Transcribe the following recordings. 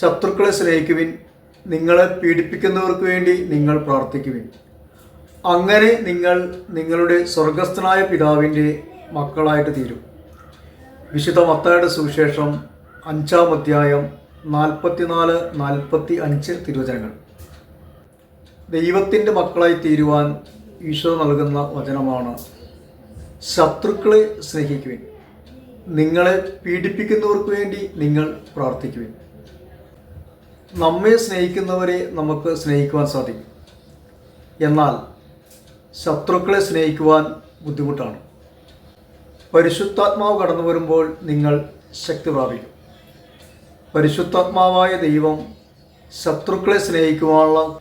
ശത്രുക്കളെ സ്നേഹിക്കുവിൻ നിങ്ങളെ പീഡിപ്പിക്കുന്നവർക്ക് വേണ്ടി നിങ്ങൾ പ്രാർത്ഥിക്കുവിൻ. അങ്ങനെ നിങ്ങൾ നിങ്ങളുടെ സ്വർഗസ്ഥനായ പിതാവിന്റെ മക്കളായിട്ട് തീരും. വിശുദ്ധ മത്തായുടെ സുവിശേഷം അഞ്ചാം അധ്യായം നാൽപ്പത്തിനാല് നാൽപ്പത്തി അഞ്ച് തിരുവചനങ്ങൾ. ദൈവത്തിന്റെ മക്കളായി തീരുവാൻ ഈശോ നൽകുന്ന വചനമാണ് ശത്രുക്കളെ സ്നേഹിക്കുവിൻ. നിങ്ങളെ പീഡിപ്പിക്കുന്നവർക്ക് വേണ്ടി നിങ്ങൾ പ്രാർത്ഥിക്കുവിൻ. നമ്മെ സ്നേഹിക്കുന്നവരെ നമുക്ക് സ്നേഹിക്കുവാൻ സാധിക്കും. എന്നാൽ ശത്രുക്കളെ സ്നേഹിക്കുവാൻ ബുദ്ധിമുട്ടാണ്. പരിശുദ്ധാത്മാവ് കടന്നു വരുമ്പോൾ നിങ്ങൾ ശക്തി പ്രാപിക്കും. പരിശുദ്ധാത്മാവായ ദൈവം ശത്രുക്കളെ സ്നേഹിക്കുവാനുള്ള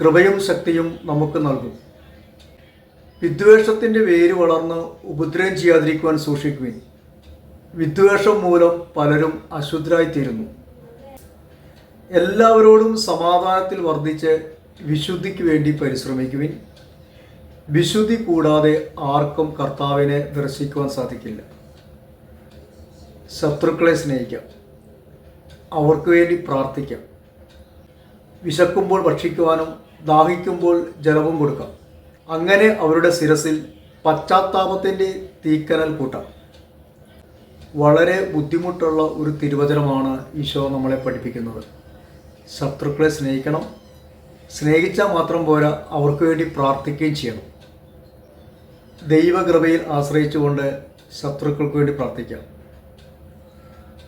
കൃപയും ശക്തിയും നമുക്ക് നൽകും. വിദ്വേഷത്തിന്റെ വേര് വളർന്ന് ഉപദ്രവം ചെയ്യാതിരിക്കുവാൻ സൂക്ഷിക്കുകയും വിദ്വേഷം മൂലം പലരും അശുദ്ധരായിത്തീരുന്നു. എല്ലാവരോടും സമാധാനത്തിൽ വർദ്ധിച്ച് വിശുദ്ധിക്ക് വേണ്ടി പരിശ്രമിക്കുവിൻ. വിശുദ്ധി കൂടാതെ ആർക്കും കർത്താവിനെ ദർശിക്കുവാൻ സാധിക്കില്ല. ശത്രുക്കളെ സ്നേഹിക്കാം. അവർക്ക് വേണ്ടി പ്രാർത്ഥിക്കാം. വിശക്കുമ്പോൾ ഭക്ഷിക്കുവാനും ദാഹിക്കുമ്പോൾ ജലവും കൊടുക്കാം. അങ്ങനെ അവരുടെ ശിരസിൽ പശ്ചാത്താപത്തിന്റെ തീക്കനൽ കൂട്ടാം. വളരെ ബുദ്ധിമുട്ടുള്ള ഒരു തിരുവചനമാണ് ഈശോ നമ്മളെ പഠിപ്പിക്കുന്നത്. ശത്രുക്കളെ സ്നേഹിക്കണം. സ്നേഹിച്ചാൽ മാത്രം പോരാ അവർക്ക് വേണ്ടി പ്രാർത്ഥിക്കുകയും ചെയ്യണം. ദൈവകൃപയിൽ ആശ്രയിച്ചുകൊണ്ട് ശത്രുക്കൾക്ക് വേണ്ടി പ്രാർത്ഥിക്കാം.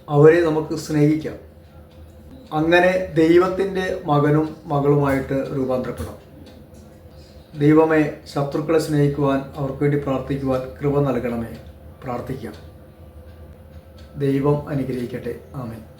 അവരെ നമുക്ക് സ്നേഹിക്കാം. അങ്ങനെ ദൈവത്തിന്റെ മകനും മകളുമായിട്ട് രൂപാന്തരപ്പെടാം. ദൈവമേ ശത്രുക്കളെ സ്നേഹിക്കുവാൻ അവർക്ക് വേണ്ടി പ്രാർത്ഥിക്കുവാൻ കൃപ നൽകണമേ. പ്രാർത്ഥിക്കാം. ദൈവം അനുഗ്രഹിക്കട്ടെ. ആമേൻ.